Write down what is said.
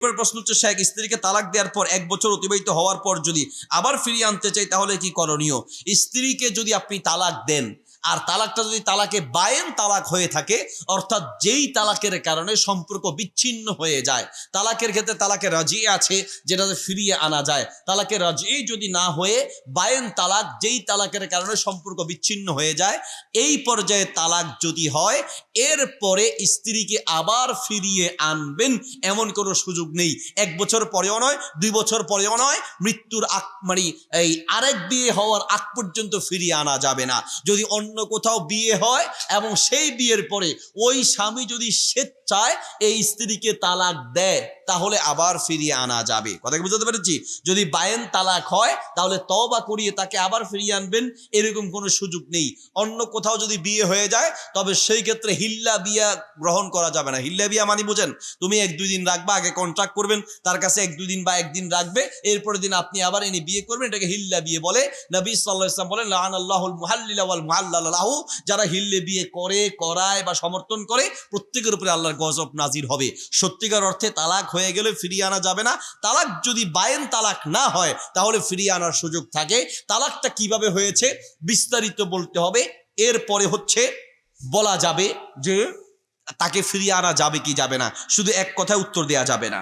এবার প্রশ্ন হচ্ছে, শেখ, স্ত্রীকে তালাক দেওয়ার পর এক বছর অতিবাহিত হওয়ার পর যদি আবার ফিরিয়ে আনতে চাই, তাহলে কি করণীয়? স্ত্রীকে যদি আপনি তালাক দেন আর তালাকটা যদি তালাকে বায়েন তালাক হয়ে থাকে, অর্থাৎ যেই তালাকের কারণে সম্পর্ক বিচ্ছিন্ন হয়ে যায়। তালাকের ক্ষেত্রে তালাকে রাজি আছে, যেটাতে ফিরিয়ে আনা যায়। তালাকে রাজি যদি না হয়ে বায়েন তালাক, যেই তালাকের কারণে সম্পর্ক বিচ্ছিন্ন হয়ে যায়, এই পর্যায়ে তালাক যদি হয়, এরপরে স্ত্রীকে আবার ফিরিয়ে আনবেন, এমন কোনো সুযোগ নেই। এক বছর পরেও নয়, দুই বছর পরেও নয়, মৃত্যুর আক মানে এই আরেক বিয়ে হওয়ার আগ পর্যন্ত ফিরিয়ে আনা যাবে না। যদি অন্য কোথাও বিয়ে হয় এবং সেই বিয়ের পরে ওই স্বামী যদি স্বেচ্ছায় এই স্ত্রীকে তালাক দেয় তাহলে আবার ফিরিয়ে আনা যাবে। কথা কি বুঝতে পেরেছি? যদি বায়েন তালাক হয়, তাহলে তবা করিয়ে তাকে আবার ফিরিয়ে আনবেন, এরকম কোনো সুযোগ নেই। অন্য কোথাও যদি বিয়ে হয়ে যায়, তবে সেই ক্ষেত্রে হিল্লা বিয়া গ্রহণ করা যাবে না। হিল্লা বিয়া মানে বুঝেন, তুমি এক দুই দিন রাখবা, আগে কন্ট্রাক্ট করবেন, তার কাছে এক দুই দিন বা একদিন রাখবে এরপরে দিন আপনি আবার এনে বিয়ে করবেন, এটাকে হিল্লা বিয়ে বলে। নবী সাল্লাহ ইসলাম বলেন লান আল্লাহুল মুহাল্লিলা ওয়াল মুহাল্লালাহু যারা হিল্লে বিয়ে করে, করায় বা সমর্থন করে, প্রত্যেকের উপরে আল্লাহর গজব নাজির হবে। সত্যিকার অর্থে তালাক হয়ে গেলে ফিরিয়ে আনা যাবে না। তালাক যদি বায়েন তালাক না হয়, তাহলে ফিরিয়ে আনার সুযোগ থাকে। তালাকটা কীভাবে হয়েছে, বিস্তারিত বলতে হবে। এরপরে হচ্ছে, বলা যাবে যে তাকে ফিরিয়ে আনা যাবে কি যাবে না। শুধু এক কথায় উত্তর দেওয়া যাবে না।